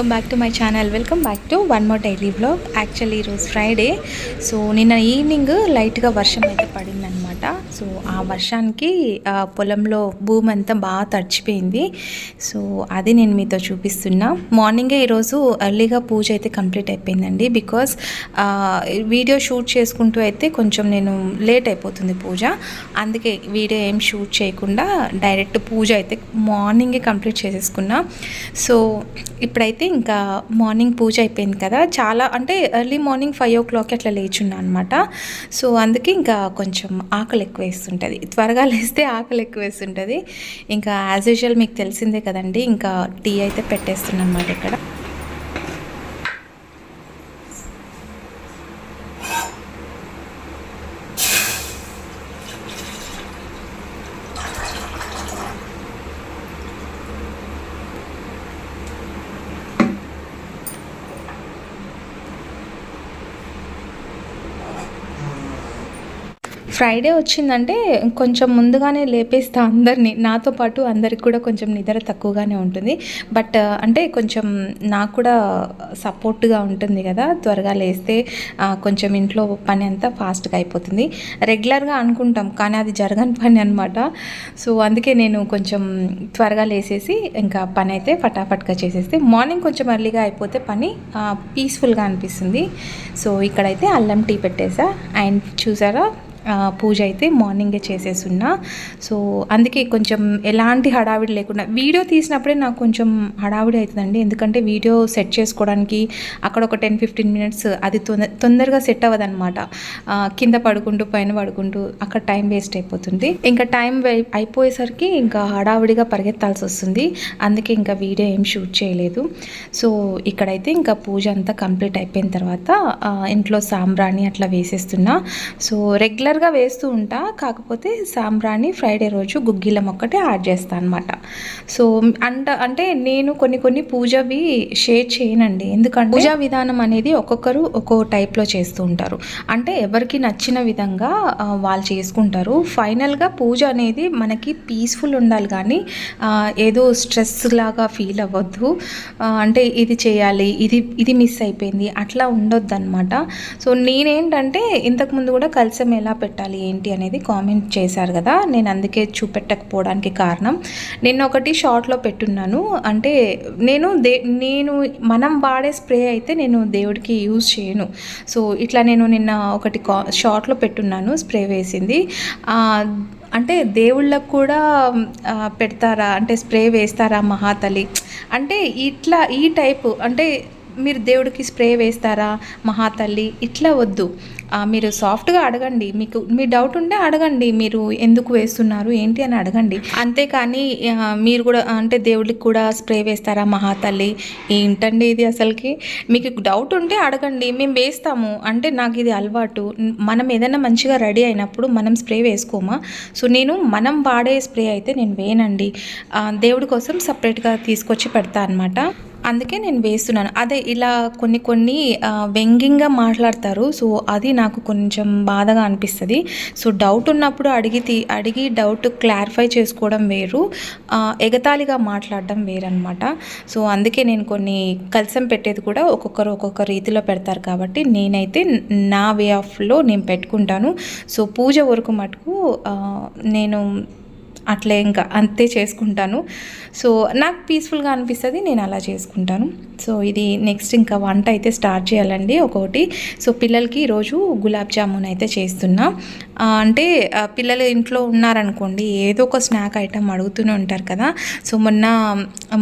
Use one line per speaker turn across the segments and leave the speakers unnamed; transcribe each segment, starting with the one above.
Welcome back to my channel welcome back to one more daily blog actually ఈరోజు Friday so నిన్న evening లైట్గా వర్షం అయితే పడింది. అనమాట. సో ఆ వర్షానికి పొలంలో భూమి అంతా బాగా తడిచిపోయింది. సో అది నేను మీతో చూపిస్తున్నా. మార్నింగే ఈరోజు ఎర్లీగా పూజ అయితే కంప్లీట్ అయిపోయిందండి. బికాస్ వీడియో షూట్ చేసుకుంటూ అయితే కొంచెం నేను లేట్ అయిపోతుంది పూజ. అందుకే వీడియో ఏం షూట్ చేయకుండా డైరెక్ట్ పూజ అయితే మార్నింగే కంప్లీట్ చేసేసుకున్నా. సో ఇప్పుడైతే ఇంకా మార్నింగ్ పూజ అయిపోయింది కదా. చాలా అంటే early morning five o'clock అట్లా లేచున్నా అనమాట. సో అందుకే ఇంకా కొంచెం ఆకలి ఎక్కువ వేస్తుంటుంది. త్వరగా లేస్తే ఆకలి ఎక్కువ వేస్తుంటుంది. ఇంకా యాజ్ యూజువల్ మీకు తెలిసిందే కదండి ఇంకా టీ అయితే పెట్టేస్తున్నాం అన్నమాట ఇక్కడ. ఫ్రైడే వచ్చిందంటే కొంచెం ముందుగానే లేపేస్తా అందరినీ. నాతో పాటు అందరికి కూడా కొంచెం నిద్ర తక్కువగానే ఉంటుంది. బట్ uh, అంటే కొంచెం నాకు కూడా సపోర్ట్గా ఉంటుంది కదా. త్వరగా లేస్తే కొంచెం ఇంట్లో పని అంతా ఫాస్ట్గా అయిపోతుంది. రెగ్యులర్గా అనుకుంటాం కానీ అది జరగని పని అనమాట సో అందుకే నేను కొంచెం త్వరగా లేసేసి ఇంకా పని అయితే ఫటాఫట్గా చేసేస్తే మార్నింగ్ కొంచెం ఎర్లీగా అయిపోతే పని పీస్ఫుల్గా అనిపిస్తుంది. సో ఇక్కడైతే అల్లం టీ పెట్టేసా. అండ్ చూసారా? పూజ అయితే మార్నింగే చేసేసున్నా. సో అందుకే కొంచెం ఎలాంటి హడావిడి లేకుండా వీడియో తీసినప్పుడే నాకు కొంచెం హడావిడి అవుతుందండి. ఎందుకంటే వీడియో సెట్ చేసుకోవడానికి అక్కడ ఒక టెన్ ఫిఫ్టీన్ మినిట్స్ అది తొందర తొందరగా సెట్ అవ్వదన్నమాట. కింద పడుకుంటూ పైన పడుకుంటూ అక్కడ టైం వేస్ట్ అయిపోతుంది. ఇంకా టైం అయిపోయేసరికి ఇంకా హడావిడిగా పరిగెత్తాల్సి వస్తుంది. అందుకే ఇంకా వీడియో ఏం షూట్ చేయలేదు. సో ఇక్కడైతే ఇంకా పూజ అంతా కంప్లీట్ అయిపోయిన తర్వాత ఇంట్లో సాంబ్రాణి అట్లా వేసేస్తున్నా. సో రెగ్యులర్ రెగ్యులర్గా వేస్తూ ఉంటా. కాకపోతే సాంబ్రాణి ఫ్రైడే రోజు గుగ్గిలం ఒక్కటే యాడ్ చేస్తాను అనమాట సో అంట అంటే నేను కొన్ని కొన్ని పూజవి షేర్ చేయనండి. ఎందుకంటే పూజా విధానం అనేది ఒక్కొక్కరు ఒక్కో టైప్లో చేస్తూ ఉంటారు. అంటే ఎవరికి నచ్చిన విధంగా వాళ్ళు చేసుకుంటారు. ఫైనల్గా పూజ అనేది మనకి పీస్ఫుల్ ఉండాలి కానీ ఏదో స్ట్రెస్ లాగా ఫీల్ అవ్వద్దు. అంటే ఇది చేయాలి ఇది ఇది మిస్ అయిపోయింది అట్లా ఉండొద్దు అనమాట సో నేనేంటంటే ఇంతకుముందు కూడా కలసం ఎలా పెట్టాలి ఏంటి అనేది కామెంట్ చేశారు కదా. నేను అందుకే చూపెట్టకపోవడానికి కారణం. నిన్న ఒకటి షార్ట్లో పెట్టున్నాను. అంటే నేను దే నేను మనం వాడే స్ప్రే అయితే నేను దేవుడికి యూజ్ చేయను. సో ఇట్లా నేను నిన్న ఒకటి కా షార్ట్లో పెట్టున్నాను స్ప్రే వేసింది. అంటే దేవుళ్ళకు కూడా పెడతారా? అంటే స్ప్రే వేస్తారా మహాతలి? అంటే ఇట్లా ఈ టైపు అంటే మీరు దేవుడికి స్ప్రే వేస్తారా? మహాతల్లి ఇట్లా వద్దు. మీరు సాఫ్ట్గా అడగండి. మీకు మీ డౌట్ ఉంటే అడగండి. మీరు ఎందుకు వేస్తున్నారు? ఏంటి అని అడగండి. అంతేకాని మీరు కూడా అంటే దేవుడికి కూడా స్ప్రే వేస్తారా? మహాతల్లి ఏంటండి ఇది అసలుకి? మీకు డౌట్ ఉంటే అడగండి. మేము వేస్తాము. అంటే నాకు ఇది అలవాటు. మనం ఏదైనా మంచిగా రెడీ అయినప్పుడు మనం స్ప్రే వేసుకోమా? సో నేను మనం వాడే స్ప్రే అయితే నేను వేయనండి. దేవుడి కోసం సపరేట్గా తీసుకొచ్చి పెడతా అనమాట అందుకే నేను వేస్తున్నాను. అదే ఇలా కొన్ని కొన్ని వెంగింగ్గా వ్యంగ్యంగా మాట్లాడతారు. సో అది నాకు కొంచెం బాధగా అనిపిస్తుంది. సో డౌట్ ఉన్నప్పుడు అడిగి అడిగి డౌట్ క్లారిఫై చేసుకోవడం వేరు. ఎగతాళిగా మాట్లాడడం వేరనమాట సో అందుకే నేను కొన్ని కలసం పెట్టేది కూడా ఒక్కొక్కరు ఒక్కొక్క రీతిలో పెడతారు కాబట్టి నేనైతే నా వే ఆఫ్లో నేను పెట్టుకుంటాను. సో పూజ వరకు మటుకు నేను అట్లే ఇంకా అంతే చేసుకుంటాను. సో నాకు పీస్ఫుల్గా అనిపిస్తుంది నేను అలా చేసుకుంటాను. సో ఇది నెక్స్ట్ ఇంకా వంట అయితే స్టార్ట్ చేయాలండి ఒకటి. సో పిల్లలకి ఈరోజు గులాబ్ జామున్ అయితే చేస్తున్నా. అంటే పిల్లలు ఇంట్లో ఉన్నారనుకోండి ఏదో ఒక స్నాక్ ఐటమ్ అడుగుతూనే ఉంటారు కదా. సో మొన్న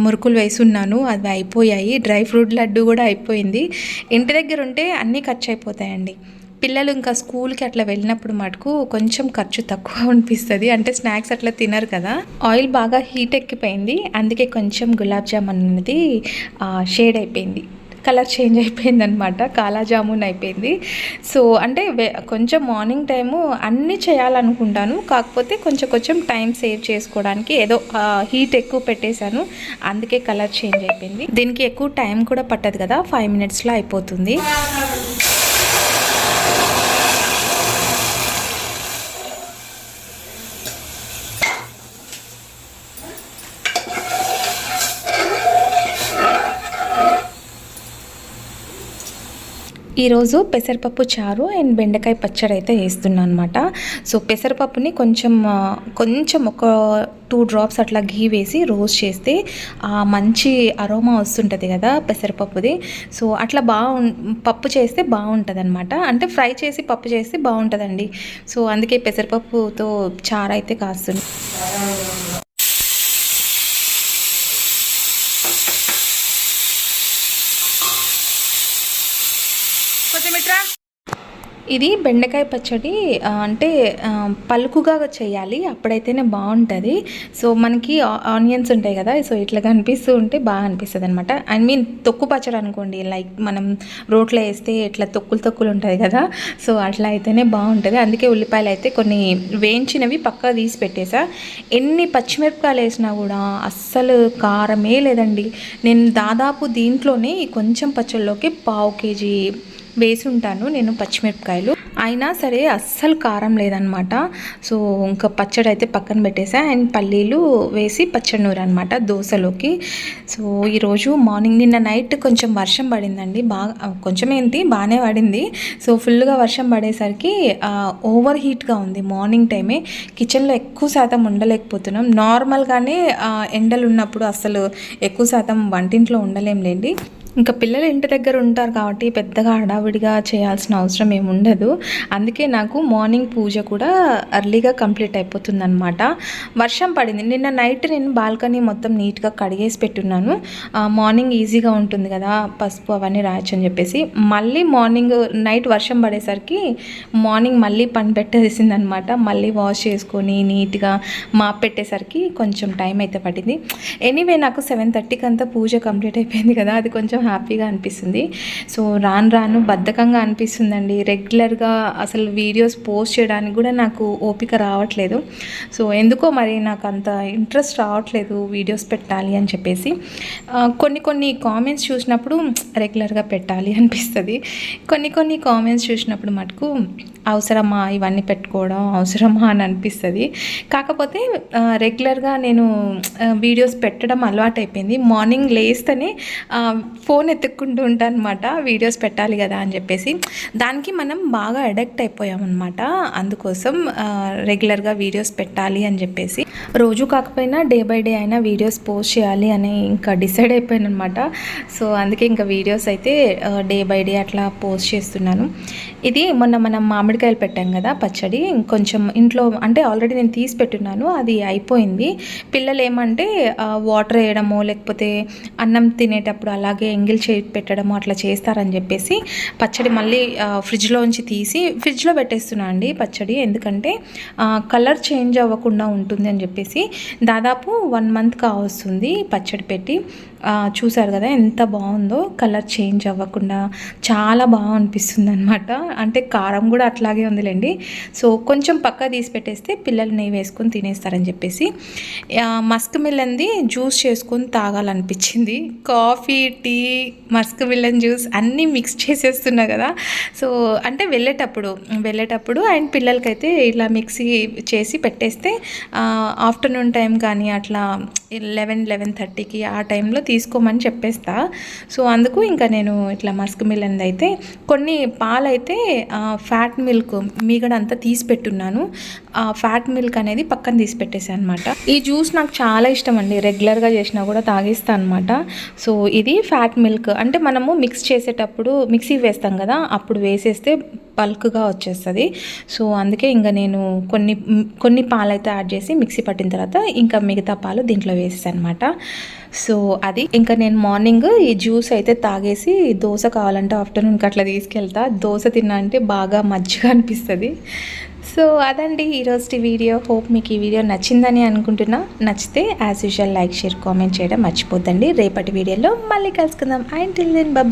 మురుకులు వేసున్నాను అవి అయిపోయాయి. డ్రై ఫ్రూట్ లడ్డు కూడా అయిపోయింది. ఇంటి దగ్గర ఉంటే అన్నీ ఖర్చు అయిపోతాయండి. పిల్లలు ఇంకా స్కూల్కి అట్లా వెళ్ళినప్పుడు మటుకు కొంచెం ఖర్చు తక్కువ అనిపిస్తుంది. అంటే స్నాక్స్ అట్లా తినరు కదా. ఆయిల్ బాగా హీట్ ఎక్కిపోయింది. అందుకే కొంచెం గులాబ్ జామున్ అనేది షేడ్ అయిపోయింది. కలర్ చేంజ్ అయిపోయింది అనమాట కాలాజామున్ అయిపోయింది. సో అంటే కొంచెం మార్నింగ్ టైము అన్నీ చేయాలనుకుంటాను. కాకపోతే కొంచెం కొంచెం టైం సేవ్ చేసుకోవడానికి ఏదో హీట్ ఎక్కువ పెట్టేశాను. అందుకే కలర్ చేంజ్ అయిపోయింది. దీనికి ఎక్కువ టైం కూడా పట్టదు కదా. ఫైవ్ మినిట్స్లో అయిపోతుంది. ఈరోజు పెసరపప్పు చారు అండ్ బెండకాయ పచ్చడి అయితే వేస్తున్నాను అనమాట సో పెసరపప్పుని కొంచెం కొంచెం ఒక టూ డ్రాప్స్ అట్లా ఘీ వేసి రోస్ట్ చేస్తే ఆ మంచి అరోమా వస్తుంటుంది కదా పెసరపప్పుది. సో అట్లా బాగు పప్పు చేస్తే బాగుంటుంది అనమాట అంటే ఫ్రై చేసి పప్పు చేస్తే బాగుంటుందండి సో అందుకే పెసరపప్పుతో చారు అయితే కాస్తుంది. ఇది బెండకాయ పచ్చడి అంటే పలుకుగా చేయాలి. అప్పుడైతేనే బాగుంటుంది. సో మనకి ఆనియన్స్ ఉంటాయి కదా సో ఇట్లా కనిపిస్తూ ఉంటే బాగా అనిపిస్తుంది అనమాట ఐ మీన్ తొక్కు పచ్చడి అనుకోండి లైక్ మనం రోట్లో వేస్తే ఇట్లా తొక్కులు తొక్కులు ఉంటాయి కదా సో అట్లా అయితేనే బాగుంటుంది. అందుకే ఉల్లిపాయలు అయితే కొన్ని వేయించినవి పక్కా తీసి పెట్టేసా. ఎన్ని పచ్చిమిరపకాయలు వేసినా కూడా అస్సలు కారమే లేదండి. నేను దాదాపు దీంట్లోనే కొంచెం పచ్చళ్ళలోకి పావు కేజీ వేసి ఉంటాను నేను పచ్చిమిరపకాయలు. అయినా సరే అస్సలు కారం లేదనమాట. సో ఇంకా పచ్చడి అయితే పక్కన పెట్టేసా. అండ్ పల్లీలు వేసి పచ్చడి నూరు అనమాట దోశలోకి. సో ఈరోజు మార్నింగ్ నిన్న నైట్ కొంచెం వర్షం పడిందండి. బాగా కొంచెం ఏంటి? బాగానే పడింది. సో ఫుల్గా వర్షం పడేసరికి ఓవర్ హీట్గా ఉంది మార్నింగ్ టైమే. కిచెన్లో ఎక్కువ శాతం ఉండలేకపోతున్నాం. నార్మల్గానే ఎండలు ఉన్నప్పుడు అసలు ఎక్కువ శాతం వంటింట్లో ఉండలేం లేండి. ఇంకా పిల్లలు ఇంటి దగ్గర ఉంటారు కాబట్టి పెద్దగా హడావిడిగా చేయాల్సిన అవసరం ఏమి ఉండదు. అందుకే నాకు మార్నింగ్ పూజ కూడా అర్లీగా కంప్లీట్ అయిపోతుంది అనమాట వర్షం పడింది. నిన్న నైట్ నేను బాల్కనీ మొత్తం నీట్గా కడిగేసి పెట్టున్నాను. మార్నింగ్ ఈజీగా ఉంటుంది కదా పసుపు అవన్నీ రాయొచ్చు అని చెప్పేసి. మళ్ళీ మార్నింగ్ నైట్ వర్షం పడేసరికి మార్నింగ్ మళ్ళీ పని పెట్టేసింది అనమాట మళ్ళీ వాష్ చేసుకొని నీట్గా మాప్ పెట్టేసరికి కొంచెం టైం అయితే పడింది ఎనీవే నాకు సెవెన్ థర్టీకి అంతా పూజ కంప్లీట్ అయిపోయింది కదా అది కొంచెం హ్యాపీగా అనిపిస్తుంది. సో రాను రాను బద్ధకంగా అనిపిస్తుందండి. రెగ్యులర్గా అసలు వీడియోస్ పోస్ట్ చేయడానికి కూడా నాకు ఓపిక రావట్లేదు. సో ఎందుకో మరి నాకు అంత ఇంట్రెస్ట్ రావట్లేదు వీడియోస్ పెట్టాలి అని చెప్పేసి. కొన్ని కొన్ని కామెంట్స్ చూసినప్పుడు రెగ్యులర్గా పెట్టాలి అనిపిస్తుంది. కొన్ని కొన్ని కామెంట్స్ చూసినప్పుడు మటుకు అవసరమా ఇవన్నీ పెట్టుకోవడం అవసరమా అని అనిపిస్తుంది. కాకపోతే రెగ్యులర్గా నేను వీడియోస్ పెట్టడం అలవాటు అయిపోయింది మార్నింగ్ లేస్తేనే ఫోన్ ఎత్తుక్కుంటూ ఉంటాను అనమాట వీడియోస్ పెట్టాలి కదా అని చెప్పేసి. దానికి మనం బాగా అడక్ట్ అయిపోయామన్నమాట అందుకోసం రెగ్యులర్గా వీడియోస్ పెట్టాలి అని చెప్పేసి. రోజు కాకపోయినా డే బై డే అయినా వీడియోస్ పోస్ట్ చేయాలి అని ఇంకా డిసైడ్ అయిపోయాను అనమాట సో అందుకే ఇంకా వీడియోస్ అయితే డే బై డే అట్లా పోస్ట్ చేస్తున్నాను. ఇది మొన్న మనం మామిడికాయలు పెట్టాం కదా పచ్చడి. కొంచెం ఇంట్లో అంటే ఆల్రెడీ నేను తీసి పెట్టున్నాను అది అయిపోయింది. పిల్లలు ఏమంటే వాటర్ వేయడమో లేకపోతే అన్నం తినేటప్పుడు అలాగే ఎంగిల్ చేయి పెట్టడము అట్లా చేస్తారని చెప్పేసి పచ్చడి మళ్ళీ ఫ్రిడ్జ్లో ఫ్రిడ్జ్లోంచి తీసి ఫ్రిడ్జ్లో పెట్టేస్తున్నా అండి పచ్చడి. ఎందుకంటే కలర్ చేంజ్ అవ్వకుండా ఉంటుంది అని చెప్పేసి దాదాపు వన్ మంత్ కావస్తుంది పచ్చడి పెట్టి. చూసారు కదా ఎంత బాగుందో కలర్ చేంజ్ అవ్వకుండా చాలా బాగా అనిపిస్తుంది అనమాట అంటే కారం కూడా అట్లాగే ఉందిలేండి. సో కొంచెం పక్క తీసి పెట్టేస్తే పిల్లలు నెయ్యి వేసుకొని తినేస్తారని చెప్పేసి మస్క్ మిల్లన్ది జ్యూస్ చేసుకొని తాగాలనిపించింది. Coffee tea musk melon juice అన్నీ మిక్స్ చేసేస్తున్నా కదా. సో అంటే వెళ్ళేటప్పుడు వెళ్ళేటప్పుడు అండ్ పిల్లలకైతే ఇలా మిక్సీ చేసి పెట్టేస్తే ఆఫ్టర్నూన్ టైం కానీ అట్లా లెవెన్ లెవెన్ థర్టీకి ఆ టైంలో తీసుకోమని చెప్పేస్తా. సో అందుకు ఇంకా నేను ఇట్లా మస్క్ మిల్లన్ అయితే కొన్ని పాలైతే ఫ్యాట్ మిల్క్ మీగడ అంతా తీసి పెట్టున్నాను. ఆ ఫ్యాట్ మిల్క్ అనేది పక్కన తీసి పెట్టేసాను అనమాట ఈ జ్యూస్ నాకు చాలా ఇష్టం అండి. రెగ్యులర్గా చేసినా కూడా తాగేస్తాను అనమాట సో ఇది ఫ్యాట్ మిల్క్ అంటే మనము మిక్స్ చేసేటప్పుడు మిక్సీ వేస్తాం కదా అప్పుడు వేసేస్తే పల్క్గా వచ్చేస్తుంది. సో అందుకే ఇంకా నేను కొన్ని కొన్ని పాలు అయితే యాడ్ చేసి మిక్సీ పట్టిన తర్వాత ఇంకా మిగతా పాలు దీంట్లో వేసేసాను అనమాట సో అది ఇంకా నేను మార్నింగ్ ఈ జ్యూస్ అయితే తాగేసి దోశ కావాలంటే ఆఫ్టర్నూన్కి అట్లా తీసుకెళ్తా. దోశ తిన్నా అంటే బాగా మజ్జిగా అనిపిస్తుంది. సో అదండి ఈరోజు వీడియో. హోప్ మీకు ఈ వీడియో నచ్చిందని అనుకుంటున్నా. నచ్చితే as usual like share comment చేయడం మర్చిపోద్దండి. రేపటి వీడియోలో మళ్ళీ కలుసుకుందాం. And till then bye